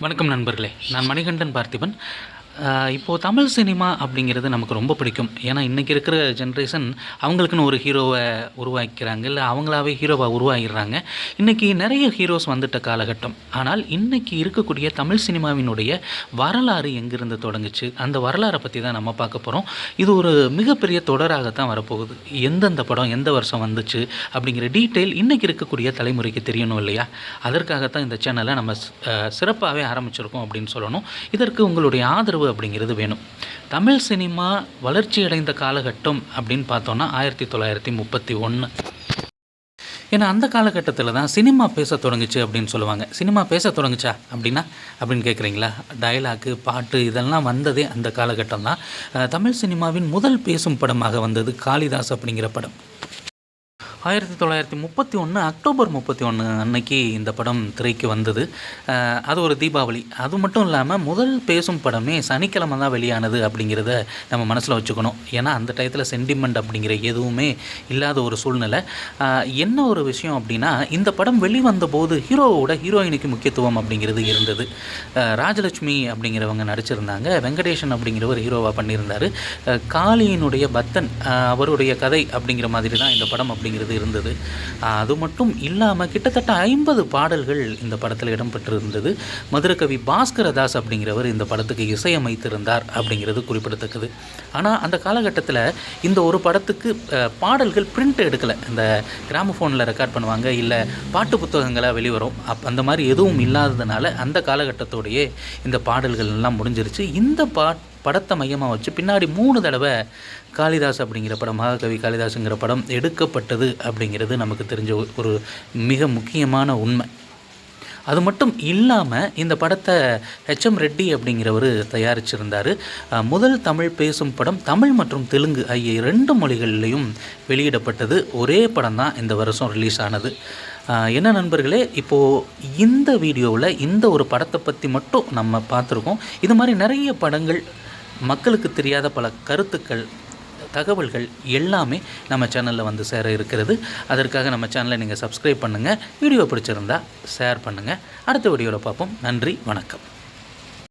வணக்கம் நண்பர்களே. நான் மணிகண்டன் பார்த்திபன். இப்போது தமிழ் சினிமா அப்படிங்கிறது நமக்கு ரொம்ப பிடிக்கும். ஏன்னா இன்றைக்கி இருக்கிற ஜென்ரேஷன் அவங்களுக்குன்னு ஒரு ஹீரோவை உருவாக்கிறாங்க இல்லை அவங்களாவே ஹீரோவாக உருவாகிடுறாங்க. இன்றைக்கி நிறைய ஹீரோஸ் வந்துட்ட காலகட்டம். ஆனால் இன்றைக்கி இருக்கக்கூடிய தமிழ் சினிமாவினுடைய வரலாறு எங்கிருந்து தொடங்குச்சு? அந்த வரலாறை பற்றி தான் நம்ம பார்க்க போகிறோம் இது ஒரு மிகப்பெரிய தொடராகத்தான் வரப்போகுது. எந்தெந்த படம் எந்த வருஷம் வந்துச்சு? அப்படிங்கிற டீட்டெயில் இன்றைக்கி இருக்கக்கூடிய தலைமுறைக்கு தெரியணும் இல்லையா? அதற்காகத்தான் இந்த சேனலை நம்ம சிறப்பாகவே ஆரம்பிச்சிருக்கோம் அப்படின்னு சொல்லணும். இதற்கு உங்களுடைய ஆதரவு அப்படிங்கிறது வேணும். தமிழ் சினிமா வளர்ச்சி அடைந்த காலகட்டம் அப்படின்னு பார்த்தோன்னா ஆயிரத்தி தொள்ளாயிரத்தி முப்பத்தி ஒன்று ஏன்னா அந்த காலகட்டத்தில் தான் சினிமா பேச தொடங்குச்சு அப்படின்னு சொல்லுவாங்க. சினிமா பேச தொடங்குச்சா அப்படின்னா அப்படின்னு கேட்குறீங்களா டயலாக்கு பாட்டு இதெல்லாம் வந்ததே அந்த காலகட்டம் தான். தமிழ் சினிமாவின் முதல் பேசும் படமாக வந்தது காளிதாஸ் அப்படிங்கிற படம். ஆயிரத்தி தொள்ளாயிரத்தி முப்பத்தி ஒன்று அக்டோபர் முப்பத்தி ஒன்று அன்னைக்கு இந்த படம் திரைக்கு வந்தது. அது ஒரு தீபாவளி. அது மட்டும் இல்லாமல் முதல் பேசும் படமே சனிக்கிழமை தான் வெளியானது அப்படிங்கிறத நம்ம மனசில் வச்சுக்கணும். ஏன்னா அந்த டயத்தில் சென்டிமெண்ட் அப்படிங்கிற எதுவுமே இல்லாத ஒரு சூழ்நிலை. என்ன ஒரு விஷயம் அப்படின்னா இந்த படம் வெளிவந்த போது ஹீரோவோட ஹீரோயினுக்கு முக்கியத்துவம் அப்படிங்கிறது இருந்தது. ராஜலட்சுமி அப்படிங்கிறவங்க நடிச்சிருந்தாங்க. வெங்கடேஷன் அப்படிங்கிறவர் ஹீரோவாக பண்ணியிருந்தார். காளியினுடைய பத்தன் அவருடைய கதை அப்படிங்கிற மாதிரி தான் இந்த படம் அப்படிங்கிறது இருந்தது. அது மட்டும் இல்லாமல் கிட்டத்தட்ட ஐம்பது பாடல்கள் இந்த படத்தில் இடம்பெற்றிருந்தது. மதுரகவி பாஸ்கரதாஸ் அப்படிங்கிறவர் இந்த படத்துக்கு இசையமைத்திருந்தார் அப்படிங்கிறது குறிப்பிடத்தக்கது. ஆனால் அந்த காலகட்டத்தில் இந்த ஒரு படத்துக்கு பாடல்கள் பிரிண்ட் எடுக்கலை. இந்த கிராமஃபோனில் ரெக்கார்ட் பண்ணுவாங்க இல்லை பாட்டு புத்தகங்களாக வெளிவரும். அப் அந்த மாதிரி எதுவும் இல்லாததுனால அந்த காலகட்டத்தோடையே இந்த பாடல்கள் எல்லாம் முடிஞ்சிருச்சு. இந்த பாட் படத்தை மையமாக வச்சு பின்னாடி மூணு தடவை காளிதாஸ் அப்படிங்கிற படம் மகாகவி காளிதாஸுங்கிற படம் எடுக்கப்பட்டது அப்படிங்கிறது நமக்கு தெரிஞ்ச ஒரு- ஒரு மிக முக்கியமான உண்மை. அது மட்டும் இல்லாமல் இந்த படத்தை ஹெச்எம் ரெட்டி அப்படிங்கிறவர் தயாரிச்சிருந்தார். முதல் தமிழ் பேசும் படம் தமிழ் மற்றும் தெலுங்கு ஆகிய ரெண்டு மொழிகளிலையும் வெளியிடப்பட்டது. ஒரே படம் தான் இந்த வருஷம் ரிலீஸ் ஆனது. என்ன நண்பர்களே இப்போது இந்த வீடியோவில் இந்த ஒரு படத்தை பற்றி மட்டும் நம்ம பார்த்துருக்கோம். இது மாதிரி நிறைய படங்கள் மக்களுக்கு தெரியாத பல கருத்துக்கள் தகவல்கள் எல்லாமே நம்ம சேனலில் வந்து சேர இருக்கிறது. அதற்காக நம்ம சேனலை நீங்கள் சப்ஸ்கிரைப் பண்ணுங்கள் வீடியோ பிடிச்சிருந்தா ஷேர் பண்ணுங்கள் அடுத்த வீடியோவில் பார்ப்போம். நன்றி வணக்கம்.